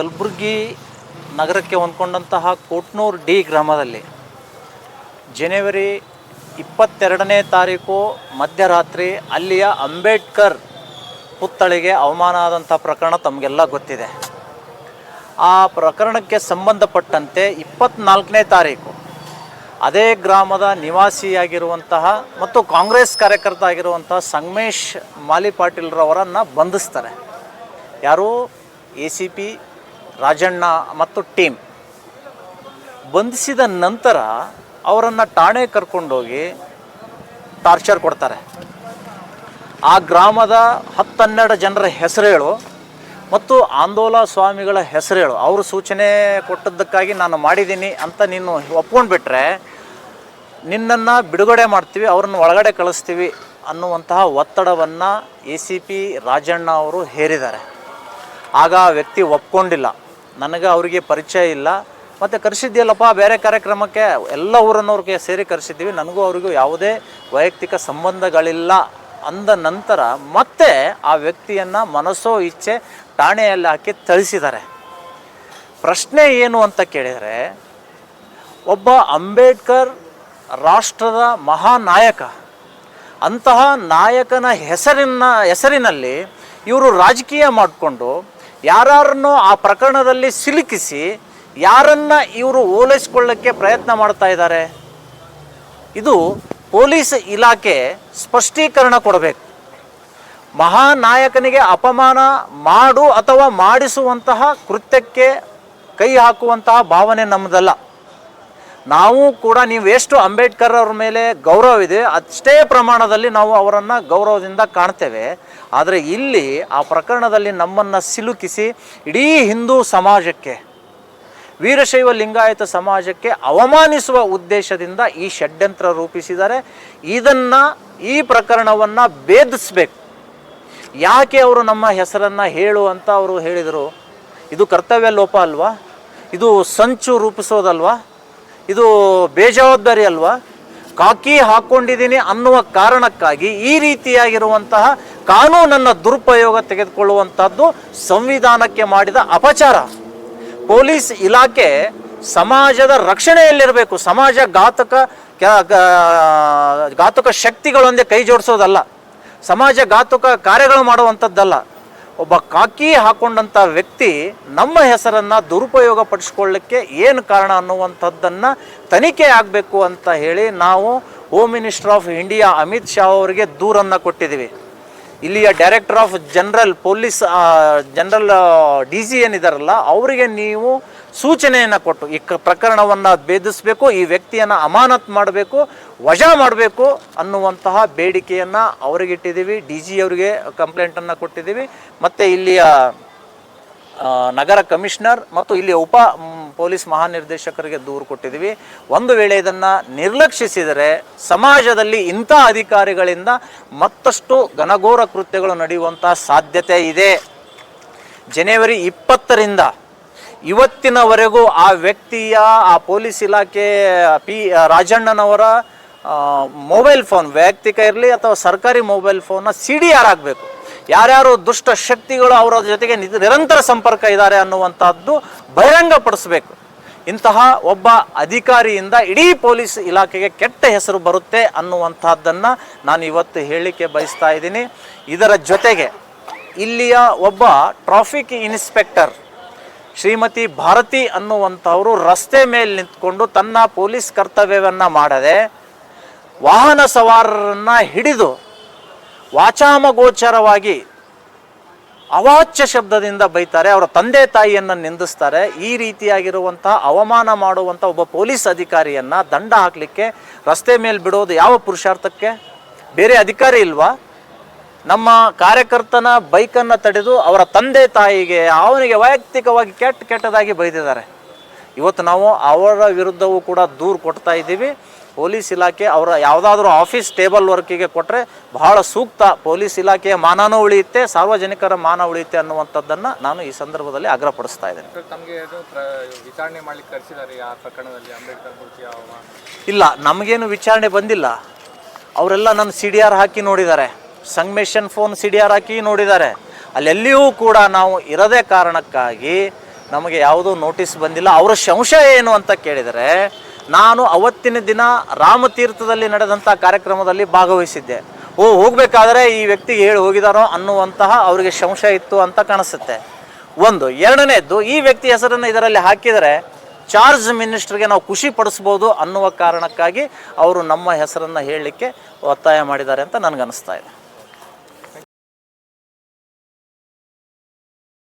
ಕಲಬುರಗಿ ನಗರಕ್ಕೆ ಹೊಂದ್ಕೊಂಡಂತಹ ಕೋಟ್ನೂರು ಡಿ ಗ್ರಾಮದಲ್ಲಿ ಜನವರಿ ಇಪ್ಪತ್ತೆರಡನೇ ತಾರೀಕು ಮಧ್ಯರಾತ್ರಿ ಅಲ್ಲಿಯ ಅಂಬೇಡ್ಕರ್ ಪುತ್ಥಳಿಗೆ ಅವಮಾನ ಆದಂಥ ಪ್ರಕರಣ ತಮಗೆಲ್ಲ ಗೊತ್ತಿದೆ. ಆ ಪ್ರಕರಣಕ್ಕೆ ಸಂಬಂಧಪಟ್ಟಂತೆ ಇಪ್ಪತ್ನಾಲ್ಕನೇ ತಾರೀಕು ಅದೇ ಗ್ರಾಮದ ನಿವಾಸಿಯಾಗಿರುವಂತಹ ಮತ್ತು ಕಾಂಗ್ರೆಸ್ ಕಾರ್ಯಕರ್ತ ಆಗಿರುವಂತಹ ಸಂಗಮೇಶ್ ಮಾಲಿ ಪಾಟೀಲ್ರವರನ್ನು ಬಂಧಿಸ್ತಾರೆ. ಯಾರು? ಎ ಸಿ ಪಿ ರಾಜಣ್ಣ ಮತ್ತು ಟೀಮ್ ಬಂಧಿಸಿದ ನಂತರ ಅವರನ್ನು ಠಾಣೆ ಕರ್ಕೊಂಡೋಗಿ ಟಾರ್ಚರ್ ಕೊಡ್ತಾರೆ. ಆ ಗ್ರಾಮದ ಹತ್ತನ್ನೆರಡು ಜನರ ಹೆಸರೇಳು ಮತ್ತು ಆಂದೋಲ ಸ್ವಾಮಿಗಳ ಹೆಸರೇಳು. ಅವರು ಸೂಚನೆ ಕೊಟ್ಟದ್ದಕ್ಕಾಗಿ ನಾನು ಮಾಡಿದ್ದೀನಿ ಅಂತ ನೀನು ಒಪ್ಕೊಂಡ್ಬಿಟ್ರೆ ನಿನ್ನನ್ನು ಬಿಡುಗಡೆ ಮಾಡ್ತೀವಿ, ಅವ್ರನ್ನ ಒಳಗಡೆ ಕಳಿಸ್ತೀವಿ ಅನ್ನುವಂತಹ ಒತ್ತಡವನ್ನು ಎ ಸಿ ಪಿ ರಾಜಣ್ಣ ಅವರು ಹೇರಿದ್ದಾರೆ. ಆಗ ಆ ವ್ಯಕ್ತಿ ಒಪ್ಕೊಂಡಿಲ್ಲ. ನನಗೆ ಅವರಿಗೆ ಪರಿಚಯ ಇಲ್ಲ. ಮತ್ತು ಕರೆಸಿದ್ಯಲ್ಲಪ್ಪ, ಬೇರೆ ಕಾರ್ಯಕ್ರಮಕ್ಕೆ ಎಲ್ಲ ಊರನ್ನವ್ರಿಗೆ ಸೇರಿ ಕರೆಸಿದ್ದೀವಿ. ನನಗೂ ಅವರಿಗೂ ಯಾವುದೇ ವೈಯಕ್ತಿಕ ಸಂಬಂಧಗಳಿಲ್ಲ ಅಂದ ನಂತರ ಮತ್ತೆ ಆ ವ್ಯಕ್ತಿಯನ್ನು ಮನಸ್ಸೋ ಇಚ್ಛೆ ಠಾಣೆಯಲ್ಲಿ ಹಾಕಿ ಥಳಿಸಿದ್ದಾರೆ. ಪ್ರಶ್ನೆ ಏನು ಅಂತ ಕೇಳಿದರೆ, ಒಬ್ಬ ಅಂಬೇಡ್ಕರ್ ರಾಷ್ಟ್ರದ ಮಹಾನಾಯಕ, ಅಂತಹ ನಾಯಕನ ಹೆಸರಿನ ಹೆಸರಿನಲ್ಲಿ ಇವರು ರಾಜಕೀಯ ಮಾಡಿಕೊಂಡು ಯಾರನ್ನೋ ಆ ಪ್ರಕರಣದಲ್ಲಿ ಸಿಲುಕಿಸಿ ಯಾರನ್ನ ಇವರು ಓಲೈಸ್ಕೊಳ್ಳೋಕ್ಕೆ ಪ್ರಯತ್ನ ಮಾಡ್ತಾ ಇದ್ದಾರೆ? ಇದು ಪೊಲೀಸ್ ಇಲಾಖೆ ಸ್ಪಷ್ಟೀಕರಣ ಕೊಡಬೇಕು. ಮಹಾನಾಯಕನಿಗೆ ಅಪಮಾನ ಮಾಡು ಅಥವಾ ಮಾಡಿಸುವಂತಹ ಕೃತ್ಯಕ್ಕೆ ಕೈ ಹಾಕುವಂತಹ ಭಾವನೆ ನಮ್ಮದಲ್ಲ. ನಾವು ಕೂಡ ನೀವು ಎಷ್ಟು ಅಂಬೇಡ್ಕರ್ ಅವ್ರ ಮೇಲೆ ಗೌರವ ಇದೆ, ಅಷ್ಟೇ ಪ್ರಮಾಣದಲ್ಲಿ ನಾವು ಅವರನ್ನು ಗೌರವದಿಂದ ಕಾಣ್ತೇವೆ. ಆದರೆ ಇಲ್ಲಿ ಆ ಪ್ರಕರಣದಲ್ಲಿ ನಮ್ಮನ್ನು ಸಿಲುಕಿಸಿ ಇಡೀ ಹಿಂದೂ ಸಮಾಜಕ್ಕೆ, ವೀರಶೈವ ಲಿಂಗಾಯತ ಸಮಾಜಕ್ಕೆ ಅವಮಾನಿಸುವ ಉದ್ದೇಶದಿಂದ ಈ ಷಡ್ಯಂತ್ರ ರೂಪಿಸಿದ್ದಾರೆ. ಇದನ್ನು ಈ ಪ್ರಕರಣವನ್ನು ಭೇದಿಸ್ಬೇಕು. ಯಾಕೆ ಅವರು ನಮ್ಮ ಹೆಸರನ್ನು ಹೇಳು ಅಂತ ಅವರು ಹೇಳಿದರು? ಇದು ಕರ್ತವ್ಯ ಲೋಪ ಅಲ್ವಾ? ಇದು ಸಂಚು ರೂಪಿಸೋದಲ್ವಾ? ಇದು ಬೇಜವಾಬ್ದಾರಿ ಅಲ್ವಾ? ಕಾಕಿ ಹಾಕ್ಕೊಂಡಿದ್ದೀನಿ ಅನ್ನುವ ಕಾರಣಕ್ಕಾಗಿ ಈ ರೀತಿಯಾಗಿರುವಂತಹ ಕಾನೂನನ್ನು ದುರುಪಯೋಗ ತೆಗೆದುಕೊಳ್ಳುವಂಥದ್ದು ಸಂವಿಧಾನಕ್ಕೆ ಮಾಡಿದ ಅಪಚಾರ. ಪೊಲೀಸ್ ಇಲಾಖೆ ಸಮಾಜದ ರಕ್ಷಣೆಯಲ್ಲಿರಬೇಕು. ಸಮಾಜ ಘಾತಕ ಘಾತಕ ಶಕ್ತಿಗಳೊಂದೇ ಕೈ ಜೋಡಿಸೋದಲ್ಲ. ಸಮಾಜ ಘಾತಕ ಕಾರ್ಯಗಳು ಮಾಡುವಂಥದ್ದಲ್ಲ ಒಬ್ಬ ಕಾಕಿ ಹಾಕೊಂಡಂಥ ವ್ಯಕ್ತಿ ನಮ್ಮ ಹೆಸರನ್ನು ದುರುಪಯೋಗ ಪಡಿಸ್ಕೊಳ್ಳಿಕ್ಕೆ ಏನು ಕಾರಣ ಅನ್ನುವಂಥದ್ದನ್ನು ತನಿಖೆ ಆಗಬೇಕು ಅಂತ ಹೇಳಿ ನಾವು home minister of India Amit Shah ಅವರಿಗೆ ದೂರನ್ನು ಕೊಟ್ಟಿದ್ದೀವಿ. ಇಲ್ಲಿಯ director of general police general D G ಏನಿದಾರಲ್ಲ, ಅವರಿಗೆ ನೀವು ಸೂಚನೆಯನ್ನು ಕೊಟ್ಟು, ಈ ಪ್ರಕರಣವನ್ನು ಭೇದಿಸಬೇಕು, ಈ ವ್ಯಕ್ತಿಯನ್ನು ಅಮಾನತ್ ಮಾಡಬೇಕು, ವಜಾ ಮಾಡಬೇಕು ಅನ್ನುವಂತಹ ಬೇಡಿಕೆಯನ್ನು ಅವರಿಗಿಟ್ಟಿದ್ದೀವಿ. ಡಿ ಜಿ ಅವರಿಗೆ ಕಂಪ್ಲೇಂಟನ್ನು ಕೊಟ್ಟಿದ್ದೀವಿ. ಮತ್ತು ಇಲ್ಲಿಯ ನಗರ ಕಮಿಷನರ್ ಮತ್ತು ಇಲ್ಲಿ ಉಪ ಪೊಲೀಸ್ ಮಹಾನಿರ್ದೇಶಕರಿಗೆ ದೂರು ಕೊಟ್ಟಿದ್ದೀವಿ. ಒಂದು ವೇಳೆ ಇದನ್ನು ನಿರ್ಲಕ್ಷಿಸಿದರೆ ಸಮಾಜದಲ್ಲಿ ಇಂಥ ಅಧಿಕಾರಿಗಳಿಂದ ಮತ್ತಷ್ಟು ಘನಘೋರ ಕೃತ್ಯಗಳು ನಡೆಯುವಂತಹ ಸಾಧ್ಯತೆ ಇದೆ. ಜನವರಿ ಇಪ್ಪತ್ತರಿಂದ ಇವತ್ತಿನವರೆಗೂ ಆ ವ್ಯಕ್ತಿಯ, ಆ ಪೊಲೀಸ್ ಇಲಾಖೆ, ಪಿ ರಾಜಣ್ಣನವರ ಮೊಬೈಲ್ ಫೋನ್, ವೈಯಕ್ತಿಕ ಇರಲಿ ಅಥವಾ ಸರ್ಕಾರಿ ಮೊಬೈಲ್ ಫೋನ್ನ ಸಿ ಡಿ ಆರ್ ಆಗಬೇಕು. ಯಾರ್ಯಾರು ದುಷ್ಟ ಶಕ್ತಿಗಳು ಅವರ ಜೊತೆಗೆ ನಿರಂತರ ಸಂಪರ್ಕ ಇದ್ದಾರೆ ಅನ್ನುವಂಥದ್ದು ಬಹಿರಂಗಪಡಿಸಬೇಕು. ಇಂತಹ ಒಬ್ಬ ಅಧಿಕಾರಿಯಿಂದ ಇಡೀ ಪೊಲೀಸ್ ಇಲಾಖೆಗೆ ಕೆಟ್ಟ ಹೆಸರು ಬರುತ್ತೆ ಅನ್ನುವಂಥದ್ದನ್ನು ನಾನು ಇವತ್ತು ಹೇಳಲಿಕ್ಕೆ ಬಯಸ್ತಾ ಇದ್ದೀನಿ. ಇದರ ಜೊತೆಗೆ ಇಲ್ಲಿಯ ಒಬ್ಬ ಟ್ರಾಫಿಕ್ ಇನ್ಸ್ಪೆಕ್ಟರ್ ಶ್ರೀಮತಿ ಭಾರತಿ ಅನ್ನುವಂಥವರು ರಸ್ತೆ ಮೇಲೆ ನಿಂತ್ಕೊಂಡು ತನ್ನ ಪೊಲೀಸ್ ಕರ್ತವ್ಯವನ್ನು ಮಾಡದೆ ವಾಹನ ಸವಾರರನ್ನು ಹಿಡಿದು ವಾಚಾಮಗೋಚರವಾಗಿ ಅವಾಚ್ಯ ಶಬ್ದದಿಂದ ಬೈತಾರೆ, ಅವರ ತಂದೆ ತಾಯಿಯನ್ನು ನಿಂದಿಸ್ತಾರೆ, ಈ ರೀತಿಯಾಗಿರುವಂಥ ಅವಮಾನ ಮಾಡುವಂಥ ಒಬ್ಬ ಪೊಲೀಸ್ ಅಧಿಕಾರಿಯನ್ನು ದಂಡ ಹಾಕಲಿಕ್ಕೆ ರಸ್ತೆ ಮೇಲೆ ಬಿಡೋದು ಯಾವ ಪುರುಷಾರ್ಥಕ್ಕೆ? ಬೇರೆ ಅಧಿಕಾರಿ ಇಲ್ವಾ? ನಮ್ಮ ಕಾರ್ಯಕರ್ತನ ಬೈಕನ್ನು ತಡೆದು ಅವರ ತಂದೆ ತಾಯಿಗೆ ಅವನಿಗೆ ವೈಯಕ್ತಿಕವಾಗಿ ಕೆಟ್ಟ ಕೆಟ್ಟದಾಗಿ ಬೈದಿದ್ದಾರೆ. ಇವತ್ತು ನಾವು ಅವರ ವಿರುದ್ಧವೂ ಕೂಡ ದೂರು ಕೊಡ್ತಾ ಇದ್ದೀವಿ. ಪೊಲೀಸ್ ಇಲಾಖೆ ಅವರ ಯಾವುದಾದ್ರೂ ಆಫೀಸ್ ಟೇಬಲ್ ವರ್ಕಿಗೆ ಕೊಟ್ಟರೆ ಬಹಳ ಸೂಕ್ತ ಪೊಲೀಸ್ ಇಲಾಖೆಯ ಮಾನನೂ ಉಳಿಯುತ್ತೆ ಸಾರ್ವಜನಿಕರ ಮಾನ ಉಳಿಯುತ್ತೆ ಅನ್ನುವಂಥದ್ದನ್ನು ನಾನು ಈ ಸಂದರ್ಭದಲ್ಲಿ ಆಗ್ರಹಪಡಿಸ್ತಾ ಇದ್ದೇನೆ. ವಿಚಾರಣೆ ಮಾಡಲಿಕ್ಕೆ ಕರೆಸಿದ್ದಾರೆ ಆ ಪ್ರಕರಣದಲ್ಲಿ ಅಂಬೇಡ್ಕರ್ ಇಲ್ಲ ನಮಗೇನು ವಿಚಾರಣೆ ಬಂದಿಲ್ಲ. ಅವರೆಲ್ಲ ನನ್ನ ಸಿ ಡಿ ಆರ್ ಹಾಕಿ ನೋಡಿದ್ದಾರೆ. ಸಂಗಮೇಶನ್ ಫೋನ್ ಸಿ ಡಿ ಆರ್ ಹಾಕಿ ನೋಡಿದ್ದಾರೆ. ಅಲ್ಲೆಲ್ಲಿಯೂ ಕೂಡ ನಾವು ಇರದೇ ಕಾರಣಕ್ಕಾಗಿ ನಮಗೆ ಯಾವುದೂ ನೋಟಿಸ್ ಬಂದಿಲ್ಲ. ಅವರ ಸಂಶಯ ಏನು ಅಂತ ಕೇಳಿದರೆ, ನಾನು ಅವತ್ತಿನ ದಿನ ರಾಮತೀರ್ಥದಲ್ಲಿ ನಡೆದಂಥ ಕಾರ್ಯಕ್ರಮದಲ್ಲಿ ಭಾಗವಹಿಸಿದ್ದೆ. ಓ, ಹೋಗಬೇಕಾದ್ರೆ ಈ ವ್ಯಕ್ತಿಗೆ ಹೇಳಿ ಹೋಗಿದಾರೋ ಅನ್ನುವಂತಹ ಅವರಿಗೆ ಸಂಶಯ ಇತ್ತು ಅಂತ ಕಾಣಿಸುತ್ತೆ. ಒಂದು. ಎರಡನೇದ್ದು, ಈ ವ್ಯಕ್ತಿ ಹೆಸರನ್ನು ಇದರಲ್ಲಿ ಹಾಕಿದರೆ ಚಾರ್ಜ್ ಮಿನಿಸ್ಟರ್ಗೆ ನಾವು ಖುಷಿ ಪಡಿಸ್ಬೋದು ಅನ್ನುವ ಕಾರಣಕ್ಕಾಗಿ ಅವರು ನಮ್ಮ ಹೆಸರನ್ನು ಹೇಳಲಿಕ್ಕೆ ಒತ್ತಾಯ ಮಾಡಿದ್ದಾರೆ ಅಂತ ನನಗನ್ನಿಸ್ತಾ ಇದೆ.